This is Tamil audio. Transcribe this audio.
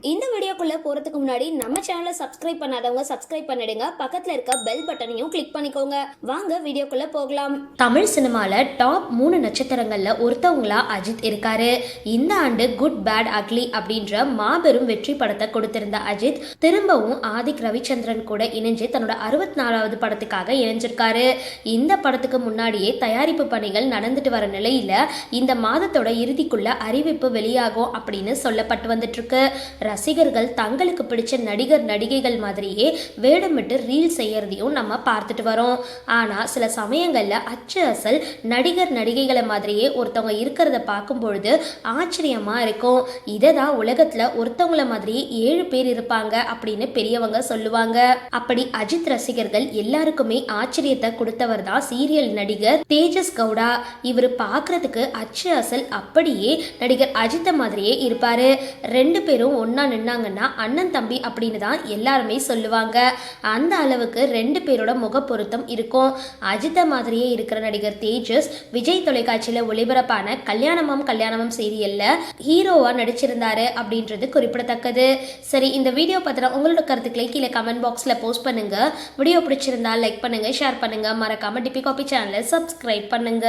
இந்த வீடியோக்குள்ளே போறதுக்கு முன்னாடி நம்ம சேனலை சப்ஸ்கிரைப் பண்ணாதவங்க சப்ஸ்கிரைப் பண்ணிடுங்க. பக்கத்தில் இருக்க பெல் பட்டனையும் கிளிக் பண்ணிக்கோங்க. வாங்க வீடியோக்குள்ளே போகலாம். தமிழ் சினிமாவில் டாப் மூணு நட்சத்திரங்களில் ஒருத்தவங்களா அஜித் இருக்காரு. இந்த ஆண்டு குட் பேட் அக்லி அப்படின்ற மாபெரும் வெற்றி படத்தை கொடுத்திருந்த அஜித் திரும்பவும் ஆதிக் ரவிச்சந்திரன் கூட இணைஞ்சு தன்னோட அறுபத்தி நாலாவது படத்துக்காக இணைஞ்சிருக்காரு. இந்த படத்துக்கு முன்னாடியே தயாரிப்பு பணிகள் நடந்துட்டு வர நிலையில் இந்த மாதத்தோட இறுதிக்குள்ள அறிவிப்பு வெளியாகும் அப்படின்னு சொல்லப்பட்டு வந்துட்டு இருக்கு. ரசிகர்கள் தங்களுக்கு பிடிச்ச நடிகர் நடிகைகள் மாதிரியே வேடமிட்டு ரீல் செய்யறதையும் நம்ம பார்த்துட்டு வரோம். ஆனால் சில சமயங்களில் அச்சு அசல் நடிகர் நடிகைகளை மாதிரியே ஒருத்தவங்க இருக்கிறத பார்க்கும் பொழுது ஆச்சரியமாக இருக்கும். இதை தான் உலகத்தில் ஒருத்தவங்கள மாதிரியே ஏழு பேர் இருப்பாங்க அப்படின்னு பெரியவங்க சொல்லுவாங்க. அப்படி அஜித் ரசிகர்கள் எல்லாருக்குமே ஆச்சரியத்தை கொடுத்தவர் தான் சீரியல் நடிகர் தேஜஸ் கவுடா. இவர் பார்க்கறதுக்கு அச்சு அசல் அப்படியே நடிகர் அஜித்த மாதிரியே இருப்பாரு. ரெண்டு பேரும் ஒன்றா நின்னாங்கன்னா அண்ணன் தம்பி அப்படின்னு தான் எல்லாருமே சொல்லுவாங்க. அந்த அளவுக்கு ரெண்டு பேரோட முக பொருத்தம் இருக்கும். அஜித்தை மாதிரியே இருக்கிற நடிகர் தேஜஸ் விஜய் தொலைக்காட்சியில் ஒளிபரப்பான கல்யாணமும் கல்யாணமும் சீரியல்ல ஹீரோவா நடிச்சிருந்தாரு அப்படின்றது குறிப்பிடத்தக்கது. சரி இந்த வீடியோ பத்திரம் உங்களோட கருத்துக்களை கீழே கமெண்ட் பாக்ஸ்ல போஸ்ட் பண்ணுங்க. வீடியோ பிடிச்சிருந்தா லைக் பண்ணுங்க ஷேர் பண்ணுங்க. மறக்காம டிபி காபி சேனலை சப்ஸ்கிரைப் பண்ணுங்க.